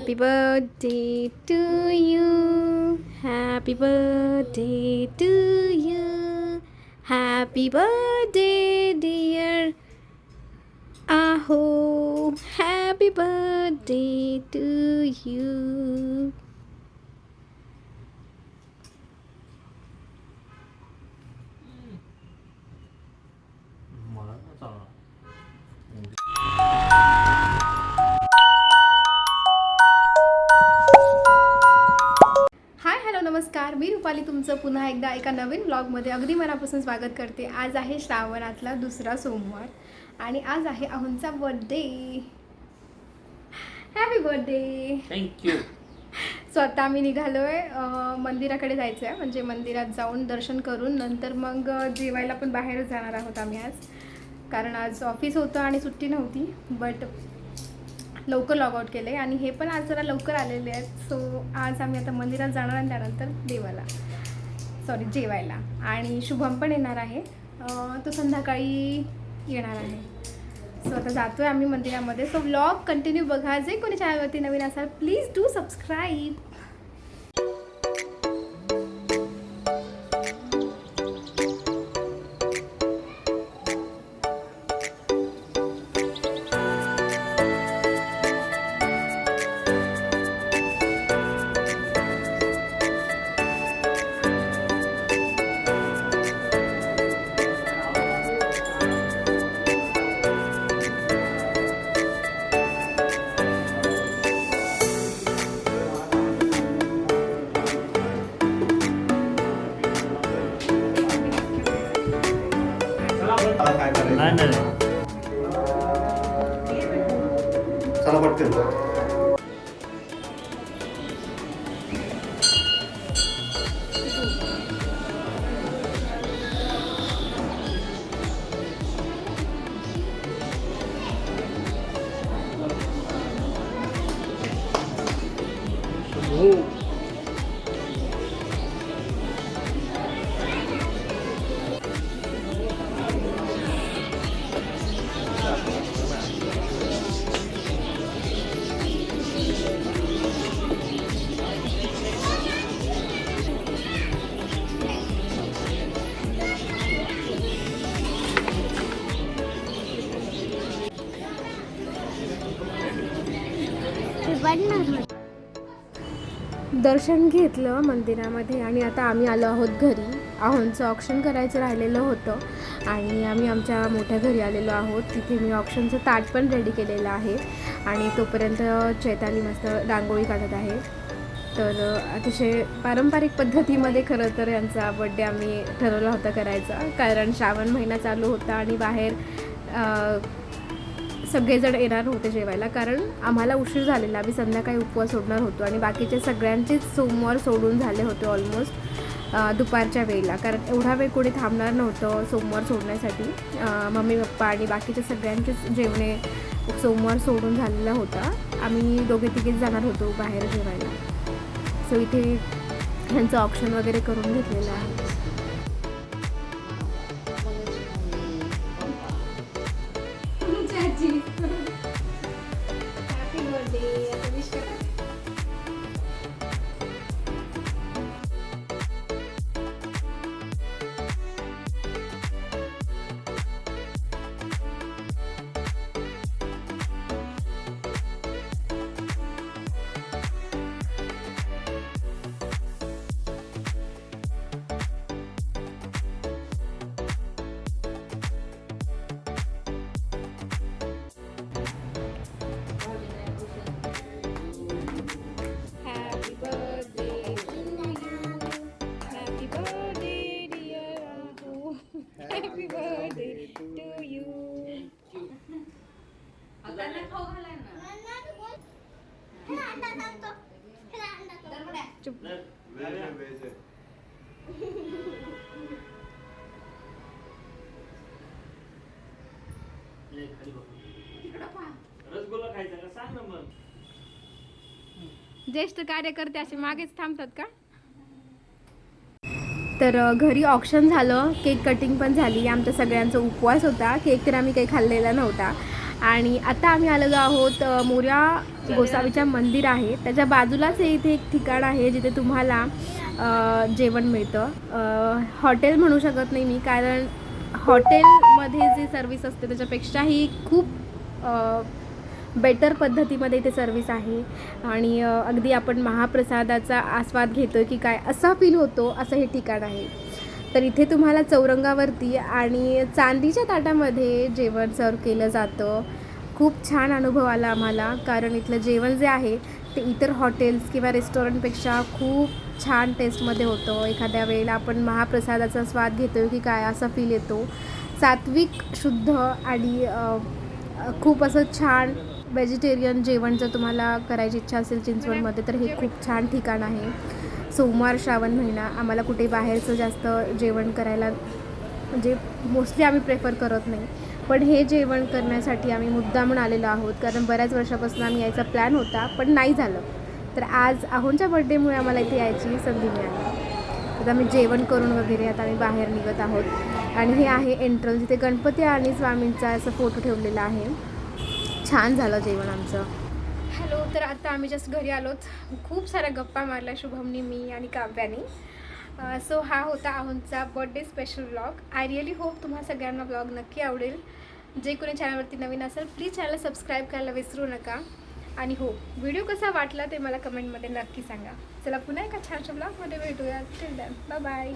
Happy birthday to you. Happy birthday to you. Happy birthday, dear. Aho. Happy birthday to you. मी रुपाली तुमचं पुन्हा एकदा एका नवीन ब्लॉगमध्ये अगदी मनापासून स्वागत करते. आज आहे श्रावणातला दुसरा सोमवार आणि आज आहे अहुंचा birthday happy birthday Thank you. So आता आम्ही निघालो आहे मंदिराकडे जायचं आहे म्हणजे मंदिरात जाऊन दर्शन करून नंतर मग जेवायला पण बाहेरच जाणार आहोत आम्ही आज. कारण आज ऑफिस होतं आणि सुट्टी नव्हती. बट लवकर लॉग आउट केले आणि हे पण आज जरा लवकर आलेले आहेत. सो आज आम्ही आता मंदिरात जाणार आणि त्यानंतर देवाला सॉरी जेवायला. आणि शुभम पण येणार आहे. तो संध्याकाळी येणार आहे. सो आता जातो आहे आम्ही मंदिरामध्ये. सो व्लॉग कंटिन्यू बघा. जे कोणी चॅनलवरती नवीन असाल प्लीज डू सबस्क्राईब काय करायचं नाही नाही नाही. चला पटकन दर्शन घेतलं मंदिरामध्ये आणि आता आम्ही आलो आहोत घरी. आहोंचं ऑप्शन करायचं राहिलेलं होतं आणि आम्ही आमच्या मोठ्या घरी आलेलो आहोत. तिथे मी ऑप्शनचं ताट पण रेडी केलेलं आहे आणि तोपर्यंत चैताली मस्त रांगोळी काढत आहे. तर अतिशय पारंपरिक पद्धतीमध्ये खरं तर यांचा बड्डे आम्ही ठरवला होता करायचा. कारण श्रावण महिना चालू होता आणि बाहेर सगळेजण येणार होते जेवायला कारण आम्हाला उशीर झालेला. आम्ही संध्याकाळी उपवास सोडणार होतो आणि बाकीचे सगळ्यांचेच सोमवार सोडून झाले होते ऑलमोस्ट दुपारच्या वेळेला. कारण एवढा वेळ कोणी थांबणार नव्हतं सोमवार सोडण्यासाठी. मम्मी पप्पा आणि बाकीच्या सगळ्यांचेच जेवणे सोमवार सोडून झालेला होता. आम्ही दोघे तिघेच जाणार होतो बाहेर जेवायला. सो इथे ह्यांचं ऑप्शन वगैरे करून घेतलेलं आहे. To you. चुप ये, खाली बघ. रसगुल्ला खायचा का सांग ना मग ज्येष्ठ कार्यकर्ते असे मागेच थांबतात का तर घरी ऑप्शन झालं. केक कटिंग पण झाली. आमच्या सगळ्यांचा उपवास होता. केक तर आम्ही काही खाल्लेला नव्हता. आणि आता आम्ही आलेलो आहोत मोऱ्या गोसावीच्या मंदिर आहे. त्याच्या बाजूलाच हे इथे एक ठिकाण आहे जिथे तुम्हाला जेवण मिळतं. हॉटेल म्हणू शकत नाही मी कारण हॉटेलमध्ये जी सर्विस असते त्याच्यापेक्षाही खूप बेटर पद्धतीमध्ये इथे सर्विस आहे. आणि अगदी आपण महाप्रसादाचा आस्वाद घेतो की काय असा फील होतो असं हे ठिकाण आहे. तर इथे तुम्हाला चौरंगावरती आणि चांदीच्या ताटामध्ये जेवण सर्व केलं जातं. खूप छान अनुभव आला आम्हाला कारण इथलं जेवण जे आहे ते इतर हॉटेल्स किंवा रेस्टॉरंटपेक्षा खूप छान टेस्टमध्ये होतं. एखाद्या वेळेला आपण महाप्रसादाचा स्वाद घेतो की काय असा फील येतो. सात्विक शुद्ध आणि खूप असं छान व्हेजिटेरियन जेवण जर तुम्हाला करायची इच्छा असेल चिंचवडमध्ये तर हे खूप छान ठिकाण आहे. सोमवार श्रावण महिना आम्हाला कुठे बाहेरचं जास्त जेवण करायला म्हणजे मोस्टली आम्ही प्रेफर करत नाही. पण हे जेवण करण्यासाठी आम्ही मुद्दामून आलेलो आहोत कारण बऱ्याच वर्षापासून आम्ही यायचा प्लॅन होता पण नाही झालं. तर आज आहोंच्या बड्डेमुळे आम्हाला इथे यायची संधी मिळाली. आता आम्ही जेवण करून वगैरे आता आम्ही बाहेर निघत आहोत. आणि हे आहे एंट्रल जिथे गणपती आणि स्वामींचा असं फोटो ठेवलेला आहे. छान झालं जेवण आमचं. हॅलो तर आता आम्ही जस्ट घरी आलोत. खूप साऱ्या गप्पा मारल्या शुभमनी मी आणि काव्यानी. सो हा होता आहोंचा birthday special vlog I really hope तुम्हा सगळ्यांना व्लॉग नक्की आवडेल. जे कोणी चॅनलवरती नवीन असेल प्लीज चॅनल सबस्क्राईब करायला विसरू नका. आणि हो व्हिडिओ कसा वाटला ते मला कमेंटमध्ये नक्की सांगा. चला पुन्हा एका छानशा ब्लॉगमध्ये भेटूया. Till then bye bye